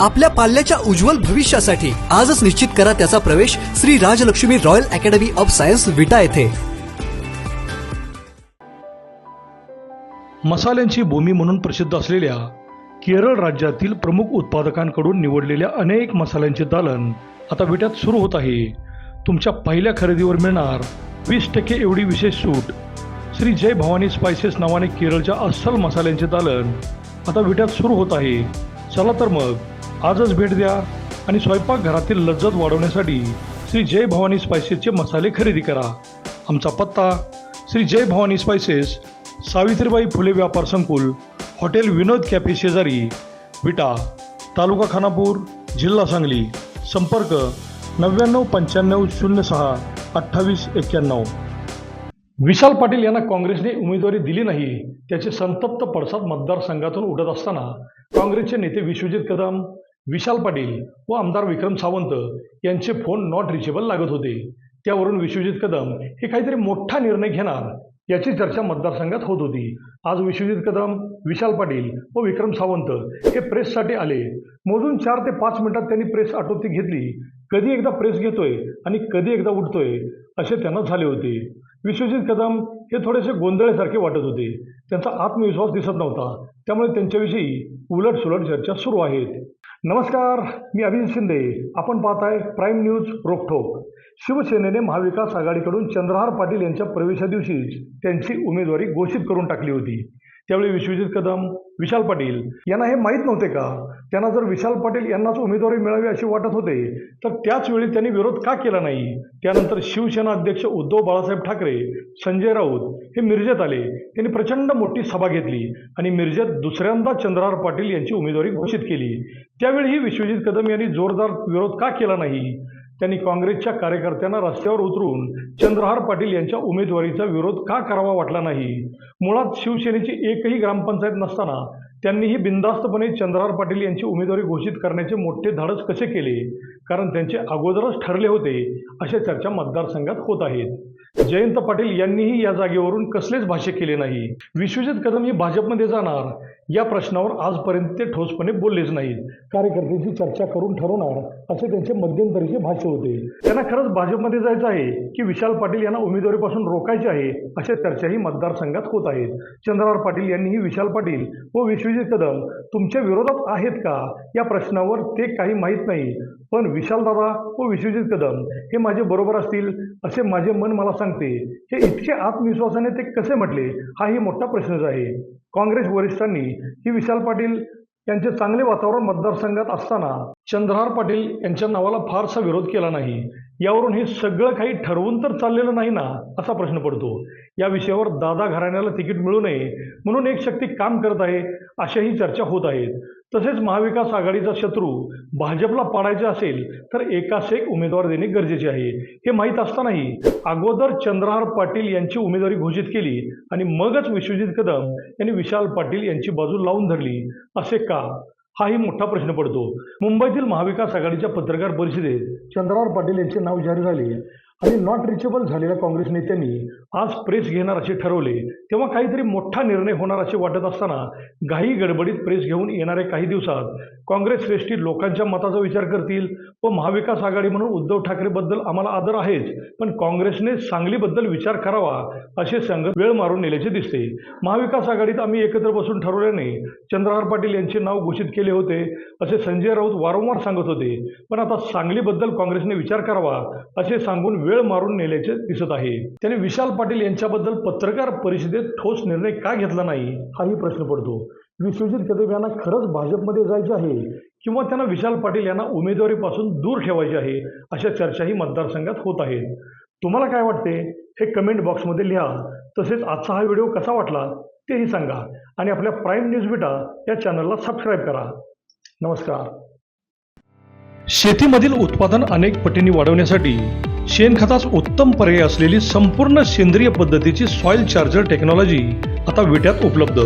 आपल्या पाल्याच्या उज्ज्वल भविष्यासाठी आजच निश्चित करा त्याचा प्रवेश Shri Rajlakshmi royal academy of science Vita येथे. मसाल्यांची भूमी म्हणून प्रसिद्ध असलेल्या केरळ राज्यातील प्रमुख उत्पादकांकडून निवडलेल्या अनेक मसाल्यांचे दालन आता विट्यात सुरू होत आहे. तुमच्या पहिल्या खरेदीवर मिळणार वीस टक्के एवढी विशेष सूट. श्री जय भवानी स्पायसेस नावाने केरळच्या अस्सल मसाल्यांचे दालन आता विट्यात सुरू होत आहे. चला तर मग आजच भेट द्या आणि स्वयंपाकघरातील लज्जत वाढवण्यासाठी श्री जय भवानी स्पायसेसचे मसाले खरेदी करा. आमचा पत्ता श्री जय भवानी स्पायसेस सावित्रीबाई फुले व्यापार संकुल हॉटेल विनोद कॅफे शेजारी विटा तालुका खानापूर जिल्हा सांगली. संपर्क नव्याण्णव पंच्याण्णव शून्य सहा अठ्ठावीस एक्क्याण्णव. विशाल पाटील यांना काँग्रेसने उमेदवारी दिली नाही त्याचे संतप्त पडसाद मतदारसंघातून उडत असताना काँग्रेसचे नेते विश्वजित कदम विशाल पाटील व आमदार विक्रम सावंत यांचे फोन नॉट रिचेबल लागत होते. त्यावरून विश्वजित कदम हे काहीतरी मोठा निर्णय घेणार याची चर्चा मतदारसंघात होत होती. आज विश्वजित कदम विशाल पाटील व विक्रम सावंत हे प्रेससाठी आले. मोजून चार ते पाच मिनिटात त्यांनी प्रेस आटोपती घेतली. कधी एकदा प्रेस घेतोय आणि कधी एकदा उठतोय असे त्यांना झाले होते. विश्वजित कदम हे थोडेसे गोंधळेसारखे वाटत होते. त्यांचा आत्मविश्वास दिसत नव्हता. त्यामुळे त्यांच्याविषयी उलट सुलट चर्चा सुरू आहेत. नमस्कार मी अभिजित शिंदे. आपण पाहताय प्राईम न्यूज रोखोक शिवसेनेने महाविकास आघाडीकडून चंद्रहार पाटील यांच्या प्रवेशा दिवशीच त्यांची उमेदवारी घोषित करून टाकली होती. त्यावेळी विश्वजित कदम विशाल पाटील यांना हे माहीत नव्हते का? त्यांना जर विशाल पाटील यांनाच उमेदवारी मिळावी अशी वाटत होते तर त्याच वेळी त्यांनी विरोध का केला नाही? त्यानंतर शिवसेना अध्यक्ष उद्धव बाळासाहेब ठाकरे संजय राऊत हे मिरजेत आले. त्यांनी प्रचंड मोठी सभा घेतली आणि मिरजेत दुसऱ्यांदा चंद्रहार पाटील यांची उमेदवारी घोषित केली. त्यावेळीही विश्वजित कदम यांनी जोरदार विरोध का केला नाही? त्यांनी काँग्रेसच्या कार्यकर्त्यांना रस्त्यावर उतरून चंद्रहार पाटील यांच्या उमेदवारीचा विरोध का करावा वाटला नाही? मुळात शिवसेनेची एकही ग्रामपंचायत नसताना त्यांनीही बिनधास्तपणे चंद्रहार पाटील यांची उमेदवारी घोषित करण्याचे मोठे धाडस कसे केले? कारण त्यांचे अगोदरच ठरले होते अशा चर्चा मतदारसंघात होत आहेत. जयंत पाटील यांनीही या जागेवरून कसलेच भाष्य केले नाही. विश्वजित कदम हे भाजपमध्ये जाणार. या प्रश्नावर आजपर्यंत ते ठोसपणे बोललेच नाहीत. कार्यकर्त्यांची चर्चा करून ठरवणार असे त्यांचे मध्यंतरीचे भाष्य होते. त्यांना खरंच भाजपमध्ये जायचं आहे की विशाल पाटील यांना उमेदवारीपासून रोखायचे आहे अशा चर्चाही मतदारसंघात होत आहेत. चंद्रहार पाटील यांनीही विशाल पाटील व विश्वजित कदम तुमच्या विरोधात आहेत का? या प्रश्नावर ते काही माहीत नाही. पण विशालदादा व विश्वजित कदम हे माझे बरोबर असतील असे माझे मन मला सांगते. हे इतके आत्मविश्वासाने ते कसे म्हटले? हाही मोठा प्रश्नच आहे. काँग्रेस वरिष्ठांनी ही विशाल पाटील यांचे चांगले वातावरण मतदारसंघात असताना चंद्रहार पाटील यांच्या नावाला फारसा विरोध केला नाही. यावरून हे सगळं काही ठरवून तर चाललेलं नाही ना असा प्रश्न पडतो. या विषयावर दादा घराण्याला तिकीट मिळू नये म्हणून एक शक्ती काम करत आहे अशाही चर्चा होत आहेत. तसेच महाविकास आघाडीचा शत्रू भाजपला पाडायचा असेल तर एकास एक उमेदवार देणे गरजेचे आहे. हे माहीत असतानाही अगोदर चंद्रहार पाटील यांची उमेदवारी घोषित केली आणि मगच विश्वजित कदम यांनी विशाल पाटील यांची बाजू लावून धरली. असे का? हाही मोठा प्रश्न पडतो. मुंबईतील महाविकास आघाडीच्या पत्रकार परिषदेत चंद्रहार पाटील यांचे नाव जाहीर झाले. आणि नॉट रिचेबल झालेल्या काँग्रेस नेत्यांनी आज प्रेस घेणार असे ठरवले. तेव्हा काहीतरी मोठा निर्णय होणार असे वाटत असताना घाई गडबडीत प्रेस घेऊन येणाऱ्या काही दिवसात काँग्रेस श्रेष्ठी लोकांच्या मताचा विचार करतील व महाविकास आघाडी म्हणून उद्धव ठाकरेबद्दल आम्हाला आदर आहेच पण काँग्रेसने सांगलीबद्दल विचार करावा असे संघ वेळ मारून नेल्याचे दिसते. महाविकास आघाडीत आम्ही एकत्र बसून ठरवल्याने चंद्रहार पाटील यांचे नाव घोषित केले होते असे संजय राऊत वारंवार सांगत होते. पण आता सांगलीबद्दल काँग्रेसने विचार करावा असे सांगून वेळ मारून नेल्याचे दिसत आहे. त्याने विशाल पाटील यांच्याबद्दल पत्रकार परिषदेत ठोस निर्णय का घेतला नाही हाही प्रश्न पडतो. विश्वजित कदम यांना खरंच भाजपमध्ये जायचे आहे किंवा त्यांना विशाल पाटील यांना उमेदवारीपासून दूर ठेवायचे आहे अशा चर्चाही मतदारसंघात होत आहेत. तुम्हाला काय वाटते? हे कमेंट बॉक्समध्ये लिहा. तसेच आजचा हा व्हिडिओ कसा वाटला तेही सांगा. आणि आपल्या प्राईम न्यूज बिटा या चॅनलला सबस्क्राईब करा. नमस्कार. शेतीमधील उत्पादन अनेक पटींनी वाढवण्यासाठी शेणखतास उत्तम पर्याय असलेली संपूर्ण सेंद्रिय पद्धतीची सॉइल चार्जर टेक्नॉलॉजी आता विट्यात उपलब्ध.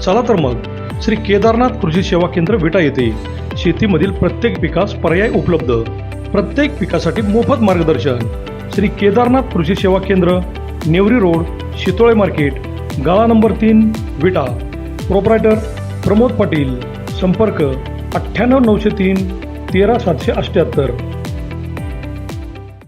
चला तर मग श्री केदारनाथ कृषी सेवा केंद्र विटा येथे शेतीमधील प्रत्येक पिकास पर्याय उपलब्ध. प्रत्येक पिकासाठी मोफत मार्गदर्शन. श्री केदारनाथ कृषी सेवा केंद्र नेवरी रोड शितोळे मार्केट गाळा नंबर तीन विटा. प्रोप्रायटर प्रमोद पाटील. संपर्क अठ्ठ्याण्णव नऊशे तीन तेरा सातशे अठ्ठ्याहत्तर